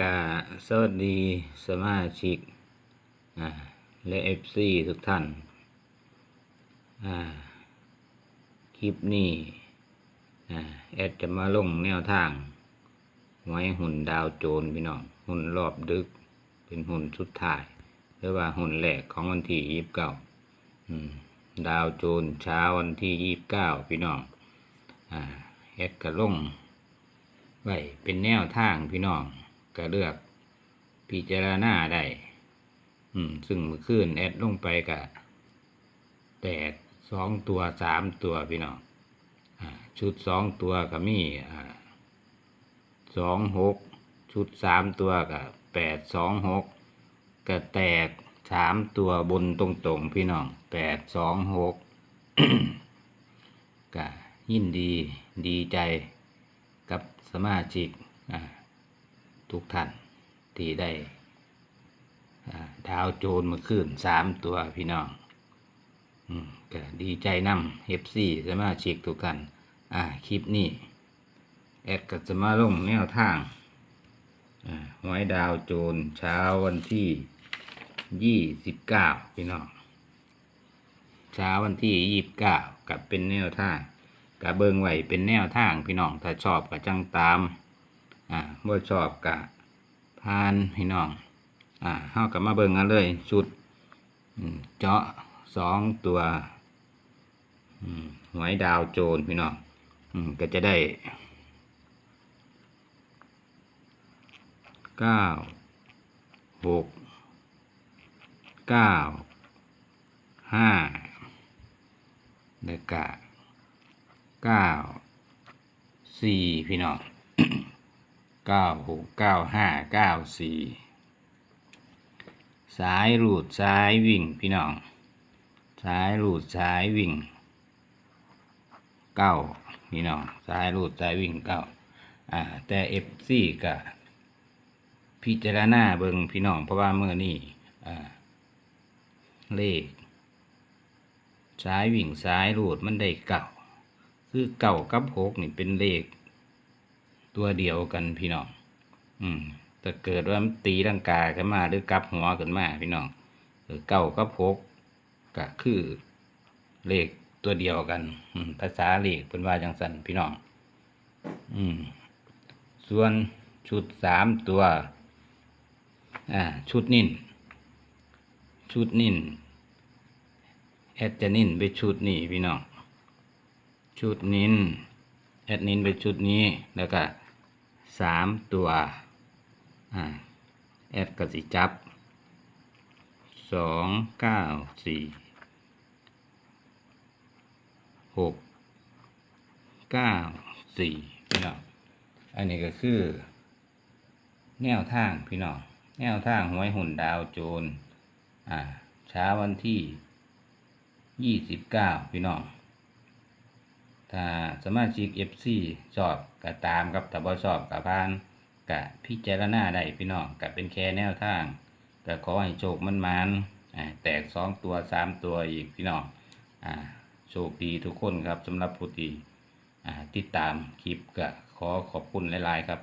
กาสวัสดีสมาชิกและเอฟซีทุกท่าน คลิปนี้แอดจะมาลงแนวทาง ไว้หุ่นดาวโจรพี่น้อง หุ่นรอบดึก เป็นหุ่นสุดท้าย หรือว่าหุ่นแรกของวันที่ยี่สิบเก้าดาวโจรเช้าวันที่ยี่สิบเก้าพี่น้องแอดกระลง ไว้เป็นแนวทางพี่น้องก็เลือกพิจารณาได้อืม ซึ่งเมื่อคืนแอดลงไปกะแตกสองตัวสามตัวพี่น้องอชุดสองตัวก็มีอ่าสองหกชุดสามตัวก็แปดสองหกก็แตกสามตัวบนตรงๆพี่น้องแปดสองหกก็ยินดีดีใจ กับสมาชิกทุกท่านที่ได้ดาวโจรมาขึ้นสามตัวพี่น้องก็ดีใจนำเอฟซีสมาชิกทุกท่านอ่าคลิปนี้ แอดก็จะมาลงแนวทางอ่าหวยดาวโจรเช้าวันที่ยี่สิบเก้าพี่น้องเช้าวันที่ยี่สิบเก้ากับเป็นแนวทาง กะเบิงไหวเป็นแนวทางพี่น้องถ้าชอบก็จังตามอ่าบ่ชอบกะพานพี่น้องอ่าเฮากับมาเบิงกันเลยชุดเจาะสองตัวหวยดาวโจรพี่น้องก็จะได้เก้าหกเก้าห้าแล้วก็ เก้าสี่พี่น้องเก้าหกเก้าห้าเก้าสี่สายรูดสายวิ่งพี่น้องสายรูดสายวิ่งเก้าพี่น้องสายรูดสายวิ่งเก้าอ่าแต่เอฟซีก็พิจารณาเบิงพี่น้องเพราะว่าเมื่อนี้อ่าเลขสายวิ่งสายรูดมันได้เก่า คือเก่ากับหกนี่เป็นเลข ตัวเดียวกันพี่น้อง อืมแต่เกิดว่าตีร่างกายขึ้นมาหรือกับหัวขึ้นมาพี่น้องเก่ากับหกก็คือเลขตัวเดียวกัน อืมภาษาเลขเป็นว่าจังสันพี่น้อง อืม ส่วนชุดสามตัว อ่า ชุดนิ่นชุดนิ่นแอดจะนิ่นไปชุดนี้พี่น้อง ชุดนินแอดนินไปชุดนี้แล้วก็สามตัวอ่าแอดกสิจับสองเก้าสี่หกเก้าสี่พี่น้องอันนี้ก็คือ แนวทางพี่น้องแนวทางหวยหุ่นดาวโจรอ่าเช้าวันที่ยี่สิบเก้าพี่น้อง ถ้าสมาชิกเอฟซีชอบก็ตามครับถ้าบ่ชอบกับพานกะพิจารณาได้พี่น้องกะเป็นแค่แนวทางก็ขอให้โชคมันมันๆอ่าแตกสองตัวสามตัวอีกพี่น้องอโชคดีทุกคนครับสำหรับผู้ที่ติดตามคลิปก็ขอขอบคุณหลาย ๆ ครับ